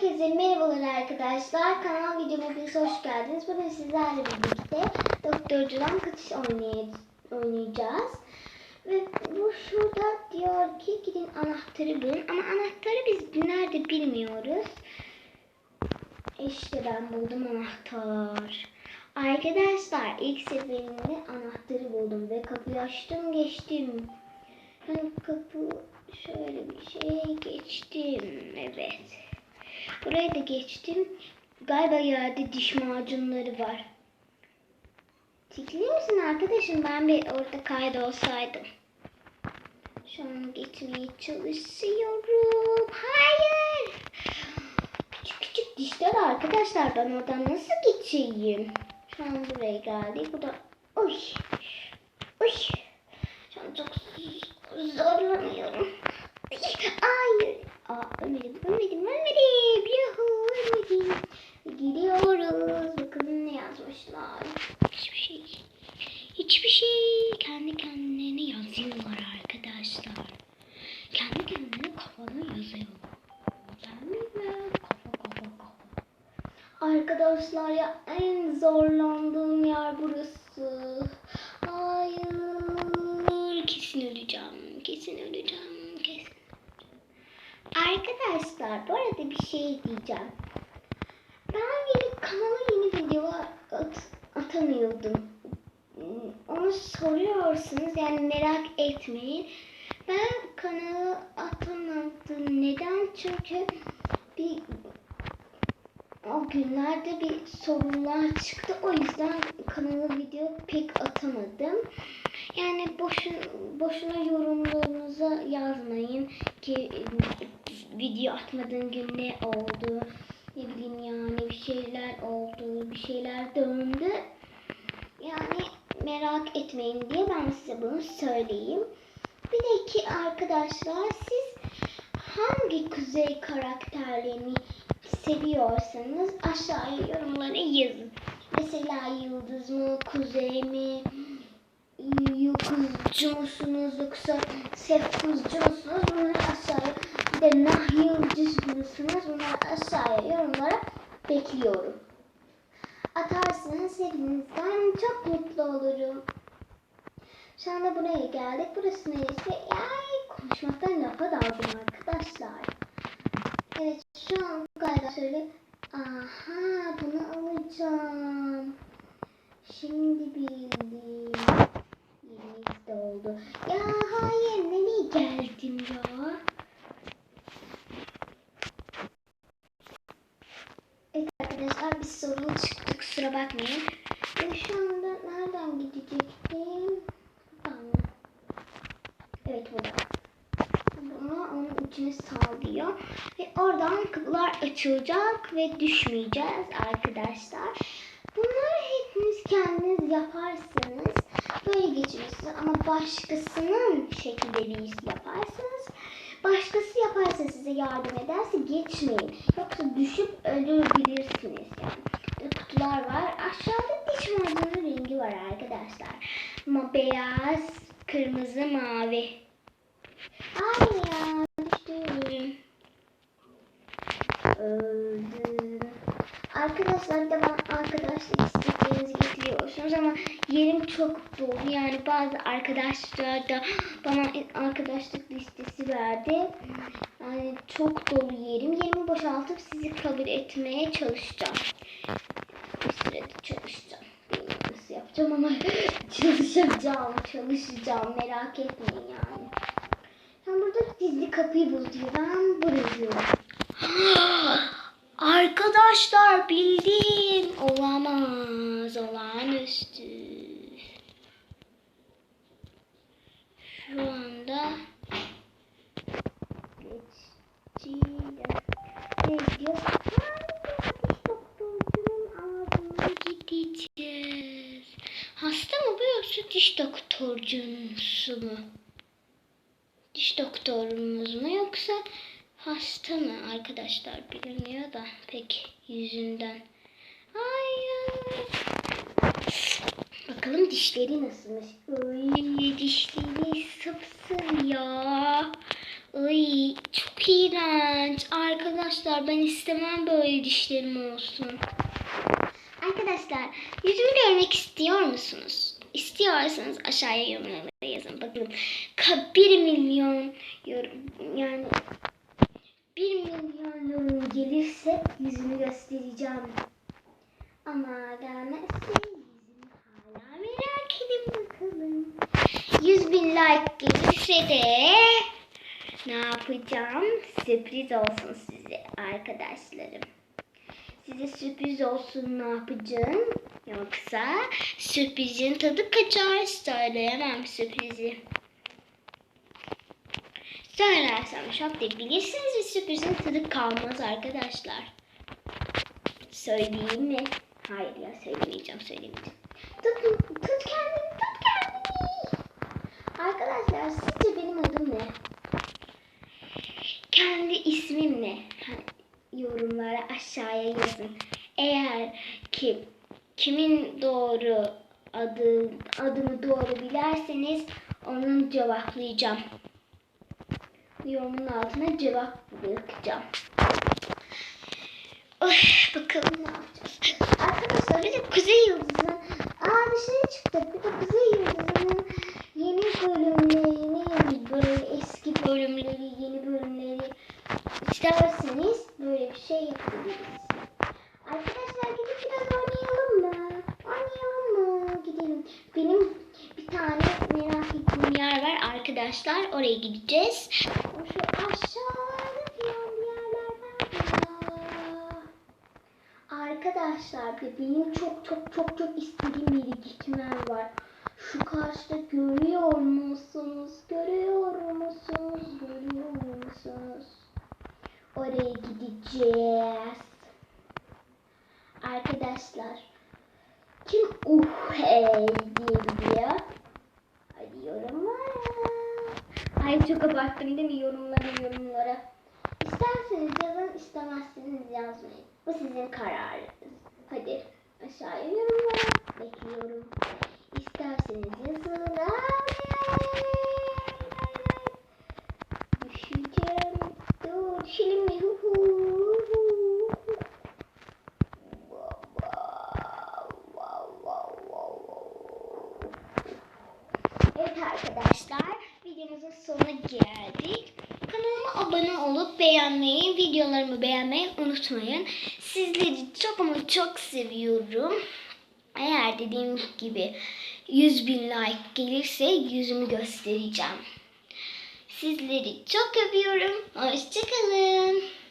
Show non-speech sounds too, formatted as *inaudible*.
Herkese merhabalar arkadaşlar. Kanal videoma bir hoş geldiniz. Bugün sizlerle birlikte Doktor kaçış oynay- oynayacağız. Ve bu şurada diyor ki gidin anahtarı bulun. Ama anahtarı biz nerede bilmiyoruz. İşte ben buldum anahtar. Arkadaşlar ilk seferinde anahtarı buldum ve kapıyı açtım geçtim. Yani kapı şöyle bir şey geçtim. Evet. Buraya da geçtim. Galiba yerde diş macunları var. Tikli misin arkadaşım? Ben bir orada kaydolsaydım. Şu an geçmeye çalışıyorum. Hayır. Küçük küçük dişler arkadaşlar. Ben oradan nasıl geçeyim? Şu an buraya geldik. Bu da... Oy. Oy. Şu an çok zorlanıyorum. Ay, Hayır. Aa, ölmedim, Arkadaşlar ya en zorlandığım yer burası. Hayır. Kesin öleceğim. Kesin öleceğim. Kesin. Arkadaşlar bu arada bir şey diyeceğim. Ben yeni kanala yeni video at, atamıyordum. Onu soruyorsunuz yani merak etmeyin. Ben kanalı atamadım. Neden? Çünkü bir o günlerde bir sorunlar çıktı. O yüzden kanala video pek atamadım. Yani boşun, boşuna yorumlarınıza yazmayın ki e, video atmadığın gün ne oldu, ne bileyim yani bir şeyler oldu, bir şeyler döndü. Yani merak etmeyin diye ben size bunu söyleyeyim. Bir de ki arkadaşlar siz hangi kuzey karakterlerini seviyorsanız aşağıya yorumlara yazın. Mesela yıldız mı, kuzey mi, yıldızcı musunuz yoksa sefkuzcu musunuz? Bunları aşağıya bir de nah yıldızcı musunuz? Bunları aşağıya yorumlara bekliyorum. Atarsanız hepinizden çok mutlu olurum. Şu anda buraya geldik. Burası neresi? Ay konuşmaktan lafa daldım arkadaşlar. Evet şu an galiba şöyle. Aha bunu alacağım. Şimdi bildim. Yemek de oldu. Ya hayır nereye geldim ya? Evet arkadaşlar bir sorun çıktı kusura bakmayın. Şu anda nereden gidecektim? Buradan mı? Evet buradan. Bunu onun içine sağlıyor. Ve oradan kapılar açılacak ve düşmeyeceğiz arkadaşlar. Bunları hepiniz kendiniz yaparsanız böyle geçirirsiniz. Ama başkasının şekilde bir iş başkası yaparsa size yardım ederse geçmeyin. Yoksa düşüp ölebilirsiniz yani. Kutular var. Aşağıda diş macunu rengi var arkadaşlar. Ama beyaz, kırmızı, mavi. Ay ya düştüm. Arkadaşlar bir de bana arkadaşlık isteklerinizi getiriyorsunuz ama yerim çok dolu. Yani bazı arkadaşlar da bana arkadaşlık listesi verdi. Yani çok dolu yerim. Yerimi boşaltıp sizi kabul etmeye çalışacağım. Bir sürede çalışacağım. Bilmiyorum nasıl yapacağım ama *laughs* çalışacağım, çalışacağım. Merak etmeyin yani. Ben burada gizli kapıyı bul. Ben burayı diyorum. Arkadaşlar bildin. Olamaz. Olağanüstü. Şu anda geçeceğim. Ne diyor? Hasta mı bu yoksa diş doktorcusu mu? Diş doktorumuz mu yoksa hasta mı arkadaşlar bilmiyor da pek yüzünden. Hayır. Bakalım dişleri nasılmış. Ay dişleri ya. Ay çok iğrenç. Arkadaşlar ben istemem böyle dişlerim olsun. Arkadaşlar yüzümü görmek istiyor musunuz? İstiyorsanız aşağıya yorumlara yazın. Bakın ka- 1 milyon yorum yani 1 milyon gelirse yüzümü göstereceğim. Ama gelmezse yüzümü hala merak edin bakalım. 100 bin like gelirse de ne yapacağım? Sürpriz olsun size arkadaşlarım. Size sürpriz olsun ne yapacağım? Yoksa sürprizin tadı kaçar. Söyleyemem sürprizi. Söylersem şok değil. Bilirsiniz ve sürprizin tadı kalmaz arkadaşlar. Söyleyeyim mi? Hayır ya söylemeyeceğim söylemeyeceğim. Tut, tut kendini tut kendini. Arkadaşlar sizce benim adım ne? Kendi ismim ne? Yorumlara aşağıya yazın. Eğer ki kimin doğru adı, adını doğru bilerseniz onun cevaplayacağım. Yorumun altına cevap bırakacağım. Oy, bakalım ne yapacağız. Arkadaşlar bir de Kuzey Yıldızı'nın Aa dışarı çıktık. Bir de Kuzey Yıldızı'nın yeni bölümlerini böyle eski bölümleri, yeni bölümleri isterseniz böyle bir şey yapabiliriz. Arkadaşlar gidip biraz oynayalım mı? Oynayalım mı? Gidelim. Benim bir tane merak ettiğim yer var arkadaşlar. Oraya gideceğiz. Arkadaşlar benim çok çok çok çok istediğim bir gitmem var. Şu karşıda görüyor musunuz? Görüyor musunuz? Görüyor musunuz? Oraya gideceğiz. Arkadaşlar kim uh hey diyebiliyor? Hadi yorumlara. Ay çok abarttım değil mi yorumlara yorumlara. İsterseniz yazın istemezseniz yazmayın. Bu sizin kararınız. Hadi aşağıya yorumlara bekliyorum. İsterseniz yazın. Düşeceğim. Dur? Hu hu, hu hu. Evet arkadaşlar videomuzun sonuna geldik. Kanalıma abone olup beğenmeyi, videolarımı beğenmeyi unutmayın. Sizleri çok ama çok seviyorum. Eğer dediğim gibi 100 bin like gelirse yüzümü göstereceğim. Sizleri çok öpüyorum. Hoşçakalın.